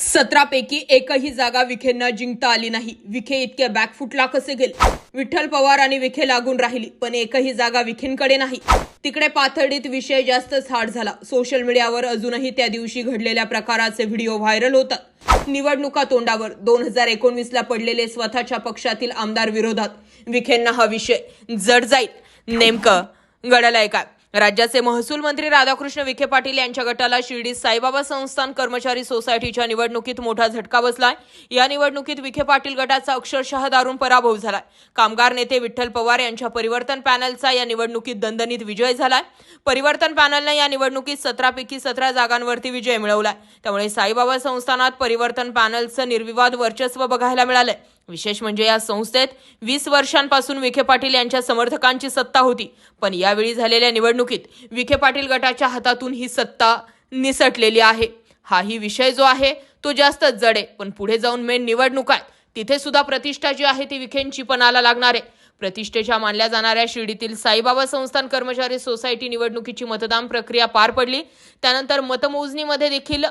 सतरापैकी एकही जागा विखेंना जिंकता आली नाही. विखे इतक्या बॅकफुटला कसे गेले? विठ्ठल पवार आणि विखे लागून राहिली पण एकही जागा विखेंकडे नाही. तिकडे पाथर्डीत विषय जास्तच हार्ड झाला. सोशल मीडियावर अजूनही त्या दिवशी घडलेल्या प्रकाराचे व्हिडिओ व्हायरल होतात. निवडणुका तोंडावर दोन हजार एकोणवीसला पडलेले स्वतःच्या पक्षातील आमदार विरोधात विखेंना हा विषय जड जाईल. नेमकं घडलंय काय? राज्याचे महसूल मंत्री राधाकृष्ण विखे पाटील यांच्या गटाला शिर्डी साईबाबा संस्थान कर्मचारी सोसायटीच्या निवडणुकीत मोठा झटका बसलाय. या निवडणुकीत विखे पाटील गटाचा अक्षरशः दारुण पराभव झालाय. कामगार नेते विठ्ठल पवार यांच्या परिवर्तन पॅनलचा या निवडणुकीत दणदणीत विजय झालाय. परिवर्तन पॅनलने या निवडणुकीत सतरापैकी सतरा जागांवरती विजय मिळवलाय. त्यामुळे साईबाबा संस्थानात परिवर्तन पॅनलचं निर्विवाद वर्चस्व बघायला मिळालंय. विशेष म्हणजे या संस्थेत वीस वर्षांपासून विखे पाटील यांच्या समर्थकांची सत्ता होती. पण यावेळी झालेल्या निवडणुकीत विखे पाटील गटाच्या हातातून ही सत्ता निसटलेली आहे. हाही विषय जो आहे तो जास्तच जड. आहे पण पुढे जाऊन मेन निवडणूक आहे. तिथे सुद्धा प्रतिष्ठा जी आहे ती विखेंची पणाला लागणार आहे. प्रतिष्ठेच्या मानल्या जाणाऱ्या शिर्डीतील साईबाबा संस्थान कर्मचारी सोसायटी निवडणुकीची मतदान प्रक्रिया पार पडली. त्यानंतर मतमोजणीमध्ये देखील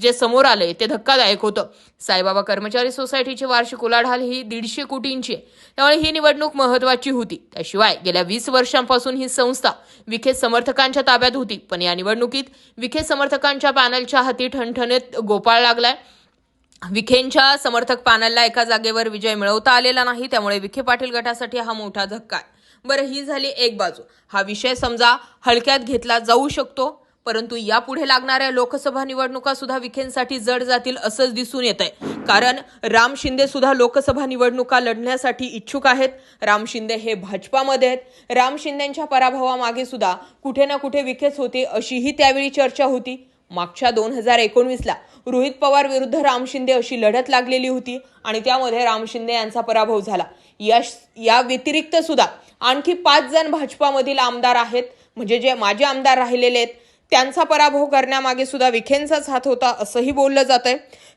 जे समोर आलंय ते धक्कादायक होतं. साईबाबा कर्मचारी सोसायटीची वार्षिक उलाढाल ही दीडशे कोटींची आहे. त्यामुळे ही निवडणूक महत्वाची होती. त्याशिवाय गेल्या वीस वर्षांपासून ही संस्था विखे समर्थकांच्या ताब्यात होती. पण या निवडणुकीत विखे समर्थकांच्या पॅनलच्या हाती ठणठणीत गोपाळ लागलाय. विखेंच्या समर्थक पॅनलला एका जागेवर विजय मिळवता आलेला नाही त्यामुळे विखे पाटील गटासाठी हा मोठा धक्का आहे. बरं ही झाली एक बाजू. हा विषय समजा हलक्यात घेतला जाऊ शकतो परंतु यापुढे लागणाऱ्या लोकसभा निवडणुका सुद्धा विखेंसाठी जड जातील असंच दिसून येत आहे कारण राम शिंदे सुद्धा लोकसभा निवडणुका लढण्यासाठी इच्छुक आहेत. राम शिंदे हे भाजपामध्ये आहेत. राम शिंदेच्या पराभवामागे सुद्धा कुठे ना कुठे विखेच होते अशीही त्यावेळी चर्चा होती. मागच्या दोन हजार एकोणवीसला रोहित पवार विरुद्ध राम शिंदे अशी लढत लागलेली होती आणि त्यामध्ये राम शिंदे यांचा पराभव झाला. या या व्यतिरिक्त सुद्धा आणखी पाच जण भाजपामधील आमदार आहेत. म्हणजे जे माजी आमदार राहिलेले आहेत त्यांचा पराभव करण्यामागे सुद्धा विखेंचाच हात होता असंही बोललं जात आहे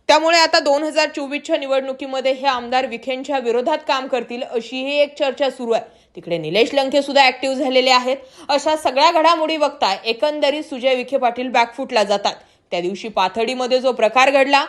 त्यामुळे आता दोन हजार चोवीसच्या निवडणुकीमध्ये हे आमदार विखेंच्या विरोधात काम करतील अशीही एक चर्चा सुरू आहे. तिकडे निलेश लंके सुद्धा ऍक्टिव्ह झालेले आहेत. अशा सगळ्या घडामोडी बघता एकंदरीत सुजय विखे पाटील बॅकफुटला जातात. त्या दिवशी पाथडीमध्ये जो प्रकार घडला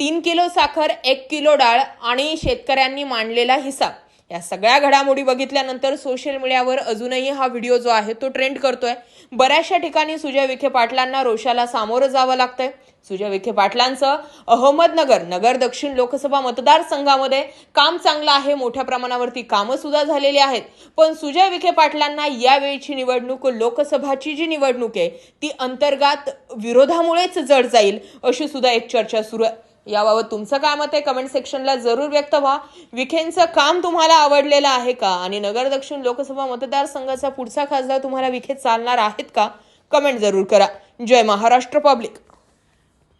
तीन किलो साखर एक किलो डाळ आणि शेतकऱ्यांनी मांडलेला हिसाब. या सगळ्या घडामोडी बघितल्यानंतर सोशल मीडियावर अजूनही हा व्हिडिओ जो आहे तो ट्रेंड करतोय. बऱ्याचशा ठिकाणी सुजय विखे पाटलांना रोषाला सामोरं जावं लागतंय. सुजय विखे पाटलांचं अहमदनगर नगर दक्षिण लोकसभा मतदारसंघामध्ये काम चांगलं आहे मोठ्या प्रमाणावरती कामं सुद्धा झालेली आहेत. पण सुजय विखे पाटलांना यावेळीची निवडणूक लोकसभाची जी निवडणूक आहे ती अंतर्गत विरोधामुळेच जड जाईल अशी सुद्धा एक चर्चा सुरू आहे. याबाबत तुमचं काय मत आहे? कमेंट सेक्शनला जरूर व्यक्त व्हा. विखेंचं काम तुम्हाला आवडलेलं आहे का? आणि नगर दक्षिण लोकसभा मतदारसंघाचा पुढचा खासदार तुम्हाला विखे चालणार आहेत का? कमेंट जरूर करा. जय महाराष्ट्र पब्लिक.